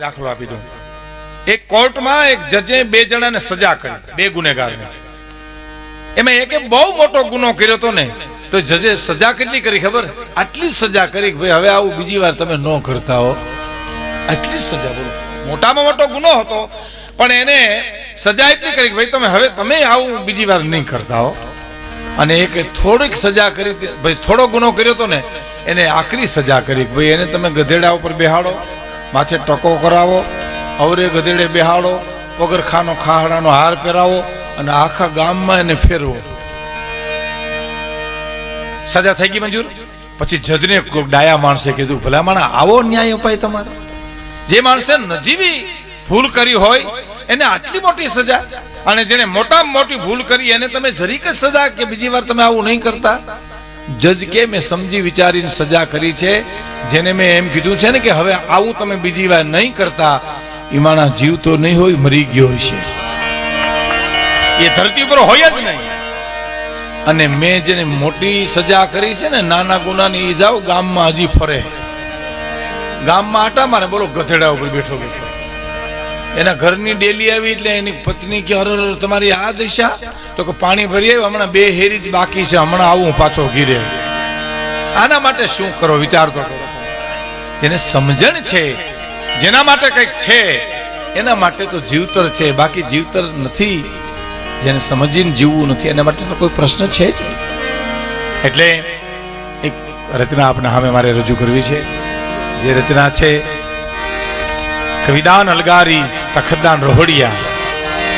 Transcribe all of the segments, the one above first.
દાખલો આપી દઉં. એક કોર્ટમાં એક જજે બે જણાને સજા કરી, બે ગુનેગારને. એમાં એકે બહુ મોટો ગુનો કર્યો હતો ને, તો જજે સજા કેટલી કરી ખબર? આટલી સજા કરી ભાઈ હવે આવું બીજી વાર તમે ન કરતા હો. આટલી સજા બોલો. મોટામાં મોટો ગુનો હતો, પણ એને સજા એટલી કરી ભાઈ તમે હવે તમે આવું બીજી વાર નહીં કરતા હો. અને એક થોડીક સજા કરી, ભાઈ થોડો ગુનો કર્યો હતો ને, એને આખરી સજા કરી ભાઈ એને તમે ગધેડા ઉપર બેહાડો. માથે ટકો કરાવો, અવરે ગધેડે બેહાડો, પગરખાનો ખાહડાનો હાર પહેરાવો અને આખા ગામમાં એને ફેરવો. સજા થઈ ગઈ મંજૂર? પછી જજને ડાયા માણસે કીધું ભલા માણા આવો ન્યાય અપાય તમારે. જે માણસે નજીવી ભૂલ કરી હોય, એને આટલી મોટી સજા અને જેને મોટામાં મોટી ભૂલ કરી, એને તમે જરીક સજા કે બીજી વાર તમે આવું નહીં કરતા? જજ કે મેં સમજી વિચારીને સજા કરી છે જેને મેં એમ કીધું છે ને કે હવે આવું તમે બીજી વાર નહીં કરતા એ માણસ જીવતો નહીં હોય મરી ગયો હશે એ ધરતી ઉપર હોય જ નહીં. અને મેં જેને મોટી સજા કરી છે ને નાના ગુનાની એ જાઓ ગામમાં હજી ફરે. ગામમાં આટા મારે બોલો ગધેડા ઉપર બેઠો બેઠો. એના ઘરની ડેલી આવી એટલે એની પત્ની કે અરે, તમારી આ દિશા? તો કે પાણી ભરી આવ્યું હમણાં બે હેરી જ બાકી છે હમણાં આવું પાછો ઘીરે આના માટે શું કરો વિચાર તો કરો. જેને સમજણ છે જેના માટે કંઈક છે એના માટે તો જીવતર છે બાકી જીવતર નથી. જેને સમજીને જીવવું નથી એના માટે તો કોઈ પ્રશ્ન છે જ નહીં. એટલે એક રચના આપણા સામે મારે રજૂ કરવી છે. જે રચના છે કવિદાન અલગારી તખતદાન રોહડિયા.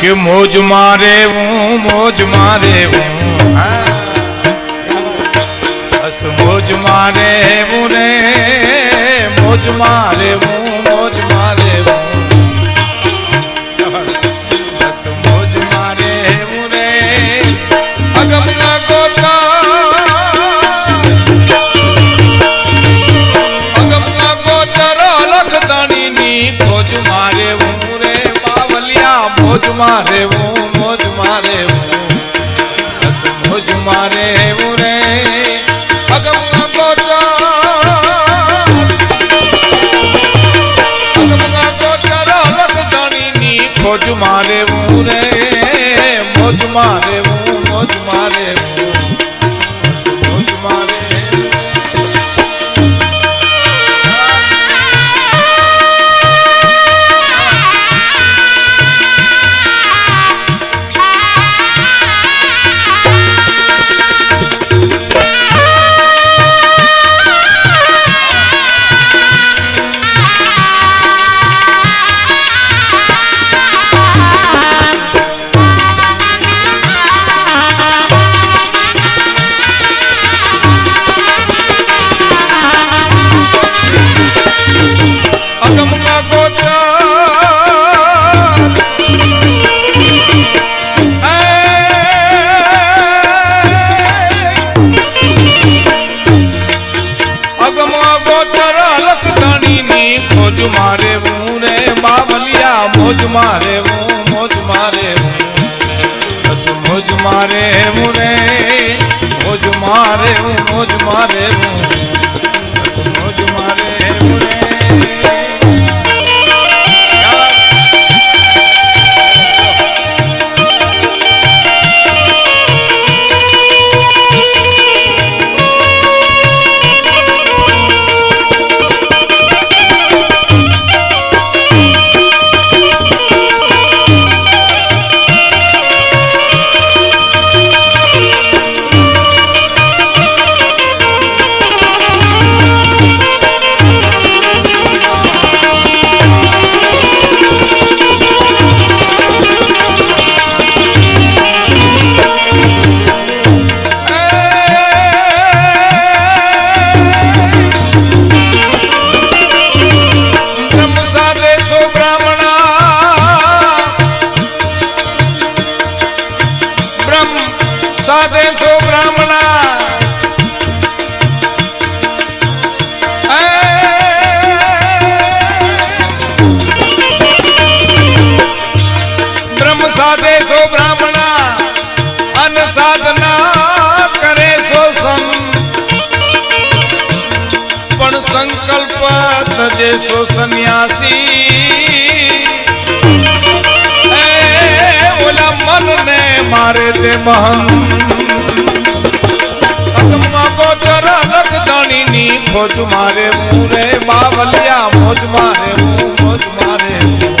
કે મોજ મારે હું, મોજ મારે હું. બસ મોજ મારે હું રે, મોજ મારે હું મોજ મોજ મારે હું, મોજ મારે બસ મોજ મારે હું રે, મોજ મારે હું, મોજ મારે હું. અગમમાં ગોચર અલગ ધણીની ખોજ મારે મુરે બાવલિયા મોજ મારે હું મોજ મારે હું.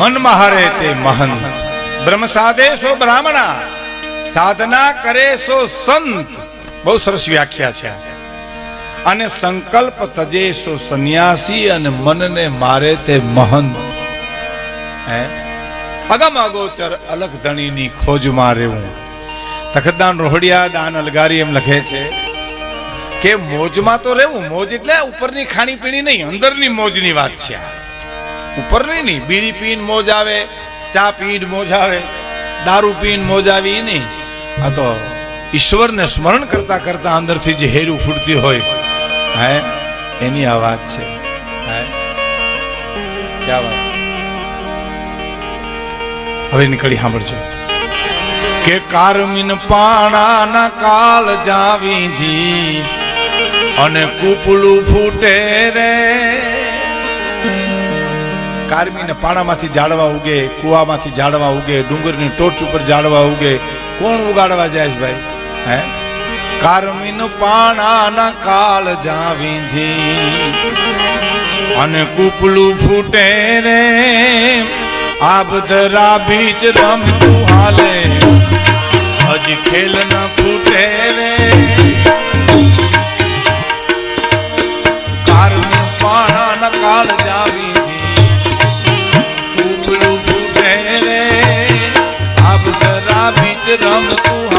મનમાં હરે તે મહંત. બ્રહ્મ સાધે સો બ્રાહ્મણા, સાધના કરે સો સંત. બહુ સરસ વ્યાખ્યા છે અને સંકલ્પ તજે સો સંન્યાસી અને મનને મારે તે મહંત. હે? અગમ અગોચર અલગ ધણીની ખોજમાં રહેવું. તખતદાન રોહડિયા દાન અલગારી એમ લખે છે કે મોજમાં તો રહેવું, મોજ એટલે ઉપરની ખાણીપીણી નહીં, અંદરની મોજની વાત છે આ. ઉપરની નહીં બીડી પીને મોજ આવે, ચા પીને મોજ આવે, દારૂ પીને મોજ આવી નહીં. આ તો ઈશ્વરને સ્મરણ કરતા કરતા અંદરથી જે હેરું ફૂટતી હોય, હે, એની આ વાત છે. હે, ક્યાં વાત? હવે નીકળી સાંભળજો. કે કારમીન પાણાના કાલ જાવી ધી અને કુપલું ફૂટે રે. કારમીને પાણામાંથી ઝાડવા ઉગે, કુવામાંથી ઝાડવા ઉગે, ડુંગરની ટોચ ઉપર ઝાડવા ઉગે. કોણ ઉગાડવા જાય છે ભાઈ? હે? કારમીન પાણાના કાળ જાવીધી અને કૂપલું ફૂટે રે આબધરા બીચ રમતું હાલે. હજી ખેલ ન ફૂટે રે. રમતું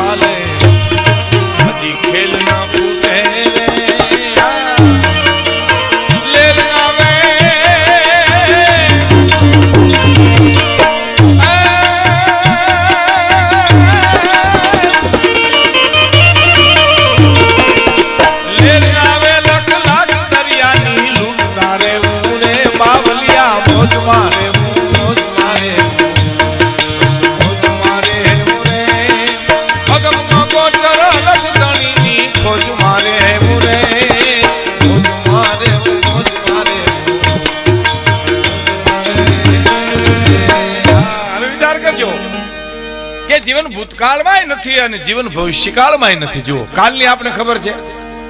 કે જીવન ભૂતકાળમાંય નથી અને જીવન ભવિષ્યકાળમાંય નથી. જુઓ કાલની આપણે ખબર છે?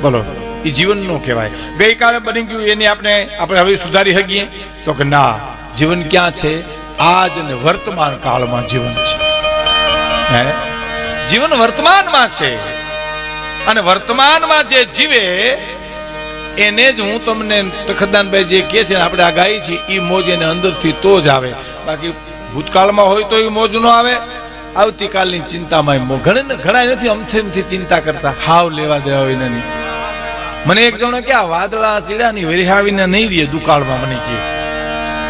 બોલો. એ જીવન નો કહેવાય. ગઈકાલે બની ગયું એને આપણે આપણે હવે સુધારી શકીએ? તો કે ના જીવન ક્યાં છે? આજ અને વર્તમાન કાળમાં જીવન છે. હે? જીવન વર્તમાનમાં છે. અને વર્તમાનમાં જે જીવે એને જ હું તમને તખદાનભાઈ જે કહે છે આપણે આ ગાઈ છીએ એ મોજ એને અંદરથી તો જ આવે. બાકી ભૂતકાળમાં હોય તો એ મોજ ન આવે. આવતીકાલની ચિંતામાં ઘણા ઘણા નથી અમથેમથી ચિંતા કરતા. હાવ લેવા દેવા વિના નહીં મને એક જણો કે આ વાદળા ચીડાની વેરિહાવીને નહીં દે દુકાળમાં મને કે.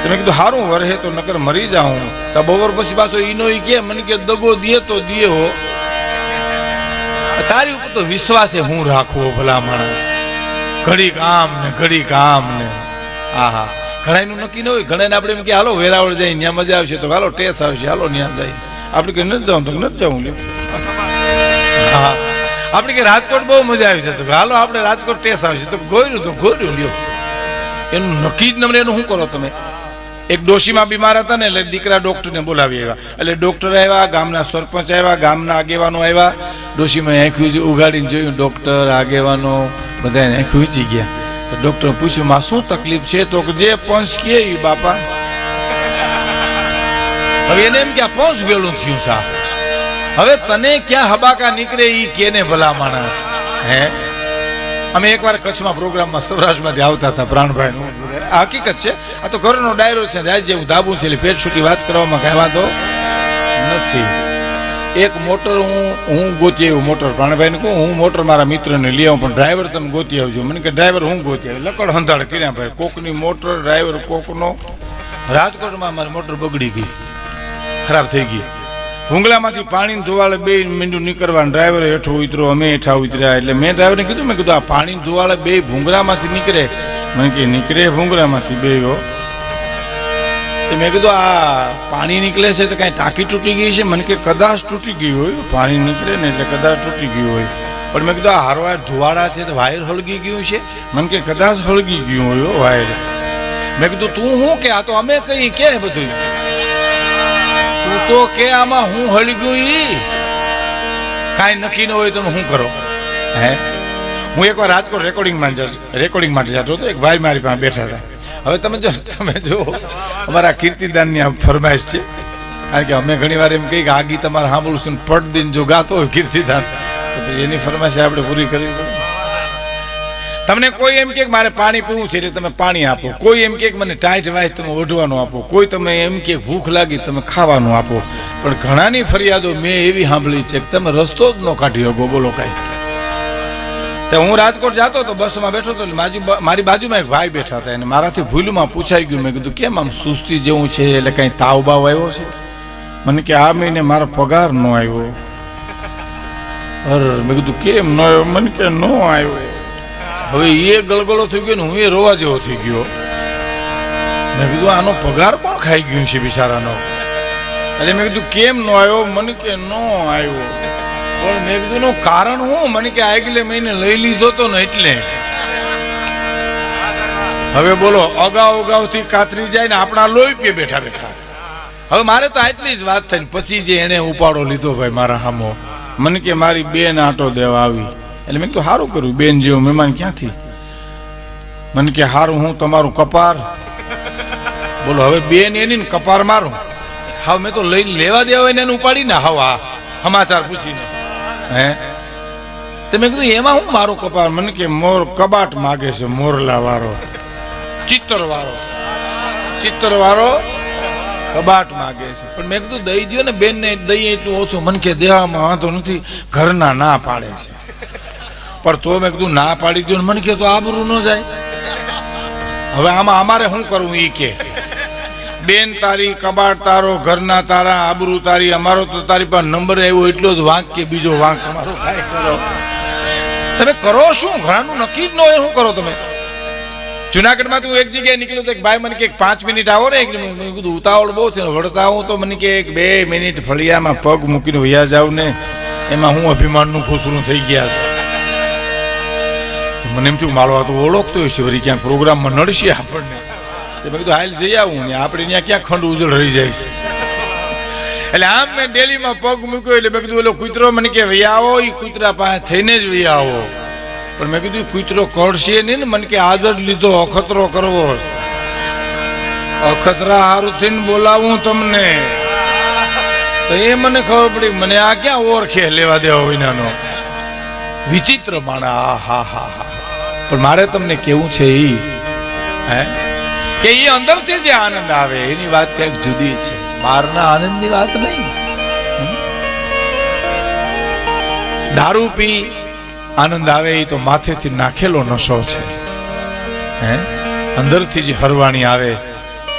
તમે કીધું હારું વરહે તો નકર મરી જાઉં. તો બપોર પછી પાછો ઈનો ઈ કે, મને કે દગો દે તો દે હો. તારી ઉપર તો વિશ્વાસે હું રાખવો ભલા માણસ. ઘડીક આમ ને ઘડીક આમ ને. આહા. ઘણાનું નક્કી ન હોય. ઘણાને આપણે એમ કે, હાલો વેરાવળ જાય ત્યાં મજા આવશે. તો હાલો ટેસ આવશે, હાલો ત્યાં જાય આપણે કે નથી જવું તો નથી જવું, લ્યો. હા. આપણે કે રાજકોટ બહુ મજા આવી છે. તો હાલો, આપણે રાજકોટ ટેસ આવશે તો ગોયરું, તો ગોર્યું લ્યો. એનું નક્કી જ નંબર, એનું શું કરો તમે? એક ડોશીમાં બીમાર હતા ને, એટલે દીકરા ડોક્ટરને બોલાવી આવ્યા. એટલે ડોક્ટર આવ્યા, ગામના સરપંચ આવ્યા, ગામના આગેવાનો આવ્યા. ડોશીમાં આંખ્યું ઉગાડીને જોયું, ડોક્ટર, આગેવાનો બધાને આંખ વીચી ગયા. તો ડોક્ટરે પૂછ્યું, માં શું તકલીફ છે? તો જે પંચ કે એ બાપા. હવે એને એમ કે, આ વેલું થયું સા હવે તને ક્યાં હબાકા નીકળે એ કેને ભલા માણસ, હે? અમે એકવાર કચ્છમાં પ્રોગ્રામમાં સૌરાષ્ટ્રમાંથી આવતા હતા પ્રાણભાઈ આ હકીકત છે. આ તો ઘરનો ડાયરો છે રાજ જેવું ધાબું છે એટલે પેટ છૂટી વાત કરવામાં કઈ વાંધો નથી. એક મોટર હું હું ગોતી આવ્યું, મોટર પ્રાણભાઈને કહું, હું મોટર મારા મિત્રને લઈ આવું, પણ ડ્રાઈવર તમે ગોતી આવજો. મને કે, ડ્રાઈવર હું ગોતી આવ્યું? લકડ હંધાડ કર્યા ભાઈ, કોકની મોટર, ડ્રાઈવર કોકનો. રાજકોટમાં મારી મોટર બગડી ગઈ. ખરાબ થઈ ગઈ. ભૂંગળામાંથી પાણી ધોવાળે બે મીંડું નીકળવા ડ્રાઈવર હેઠો ઉતરો અમે હેઠા ઉતર્યા એટલે મેં ડ્રાઈવરને કીધું, મેં કીધું, આ પાણી ધોવાળે બે ભૂંગળામાંથી નીકળે. મને કે, નીકળે ભૂંગળામાંથી બે તો મેં કીધું, આ પાણી નીકળે છે તો કાંઈ ટાંકી તૂટી ગઈ છે? મને કે, કદાચ તૂટી ગઈ હોય, પાણી નીકળે ને એટલે કદાચ તૂટી ગયું હોય. પણ મેં કીધું, આ હારવાર ધુવાડા છે તો વાયર હળગી ગયું છે. મને કે, કદાચ હળગી ગયું હોય વાયર. મેં કીધું, તું હું કે? આ તો અમે કઈ કે બધું તું તો કે આમાં હું હળી ગયું ઈ. કાંઈ નક્કી ન હોય તમે શું કરો? હે? હું એકવાર રાજકોટ રેકોર્ડિંગમાં રેકોર્ડિંગ માટે જતો હતો. એક ભાઈ મારી પાસે બેઠા હતા. હવે તમે જો તમે જો, અમારા કીર્તિદાનની આ ફરમાઈશ છે. કારણ કે અમે ઘણી વાર એમ કહીએ કે આ ગીત અમારે ને પટ દિન જો ગાતો હોય કીર્તિદાન, તો એની ફરમાઈશ આપણે પૂરી કરવી પડે. તમને કોઈ એમ કે મારે પાણી પીવું છે એટલે તમે પાણી આપો. કોઈ એમ કે મને ટાઈટ વાઈસ તમે ઓઢવાનું આપો. કોઈ તમે એમ કે ભૂખ લાગી તમે ખાવાનું આપો. પણ ઘણાની ફરિયાદો મેં એવી સાંભળી છે કે તમે રસ્તો જ ન કાઢી શકો. બોલો કાંઈ. તો હું રાજકોટ જતો તો બસમાં બેઠો હતો મારી બાજુમાં એક ભાઈ બેઠા હતા. અને મારાથી ભૂલમાં પૂછાઈ ગયું. મેં કીધું, કેમ આમ સુસ્તી જેવું છે? એટલે કંઈ તાવ બાવ આવ્યો છે? મને કે, આ મહિને મારો પગાર ન આવ્યો. અર, મેં કીધું, કેમ ન આવ્યો? મને કે, ન આવ્યો. હવે એ ગલગલો થઈ ગયો ને હું એ રોવા જેવો થઈ ગયો. મેં કીધું, આનો પગાર કોણ ખાઈ ગયું છે બિચારાનો? એટલે મેં કીધું, કેમ ન આવ્યો? મને કે, ન આવ્યો. પણ મેં કીધું કારણ હું? મને કે આગલે મહિને લઈ લીધો તો ને એટલે. હવે બોલો, અગાઉ અગાઉથી કાતરી જાય ને આપણા લોહી પીએ બેઠા બેઠા. હવે મારે તો આટલી જ વાત થઈ પછી જે એને ઉપાડો લીધો ભાઈ મારા હામો. મને કે, મારી બેન આટો દેવા આવી. એટલે મેં કીધું સારું કર્યું બેન જેવો મહેમાન ક્યાંથી? મને કે હારું હું તમારું કપાર. બોલો હવે બેન એની ને કપાર મારું. હા મેં તો લઈ લેવા દેવા હોય ને એને ઉપાડી ને હા હા સમાચાર પૂછીને હે? તમે મેં કીધું એમાં હું મારું કપાર? મને કે મોર કબાટ માગે છે મોરલા વાળો. ચિત્તર વાળો. ચિત્તર વાળો કબાટ માગે છે. પણ મેં કીધું દઈ દો ને બેન ને દઈ એટલું ઓછું. મને કે દેવામાં વાંધો નથી ઘરના ના પાડે છે. પણ તો મેં કીધું, ના પાડી દઉં મને કે તો આબરૂ ન જાય. હવે આમાં અમારે શું કરવું એ કે? બેન તારી કબાટ તારો, ઘરના તારા, આબરૂ તારી, અમારો તો તારી પાસે નંબર આવ્યો, એટલો જ વાંક કે બીજો વાંક અમારો તમે કરો શું? ઘણાનું નક્કી જ ન હોય, શું કરો તમે? જુનાગઢમાં હું એક જગ્યાએ નીકળ્યો તો એક ભાઈ મને કે પાંચ મિનિટ આવો ને એક કીધું, ઉતાવળ બહુ છે વળતા હું તો મને કે એક બે મિનિટ ફળિયામાં પગ મૂકીને વૈયા જાવ ને, એમાં હું અભિમાનનું ખુસરું થઈ ગયા છે. મને એમ થયું આ તો ઓળખતો હશે વળી ક્યાંક પ્રોગ્રામમાં નડશે આપણને. તો મેં કીધું, હાલ જઈ આવું ને, આપણે ત્યાં ક્યાં ખંડ ઉજળ રહી જાય છે? એટલે આમ મેં ડેલીમાં પગ મૂક્યો એટલે મેં કીધું એટલે કૂતરો મને કે વૈયા આવો એ કૂતરા પાસે થઈને જ વૈયા આવો. પણ મેં કીધું કૂતરો કરશે નહીં ને, મને કે આદર લીધો, અખતરો કરવો અખતરા હારું થઈને બોલાવું તમને. તો એ મને ખબર પડી, મને આ ક્યાં ઓળખે લેવા દેવા વિનાનો? વિચિત્ર માણા આ, હા હા હા. પણ મારે તમને કેવું છે એ હે? કે એ અંદરથી જે આનંદ આવે, એની વાત કંઈક જુદી છે. બહારના આનંદની વાત નહીં. દારૂ પી, આનંદ આવે એ તો માથેથી નાખેલો નશો છે. હે? અંદરથી જે હરવાણી આવે,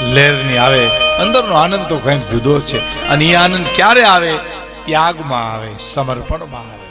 લહેરની આવે, અંદરનો આનંદ તો કંઈક જુદો છે. અને એ આનંદ ક્યારે આવે? ત્યાગમાં આવે, સમર્પણમાં આવે.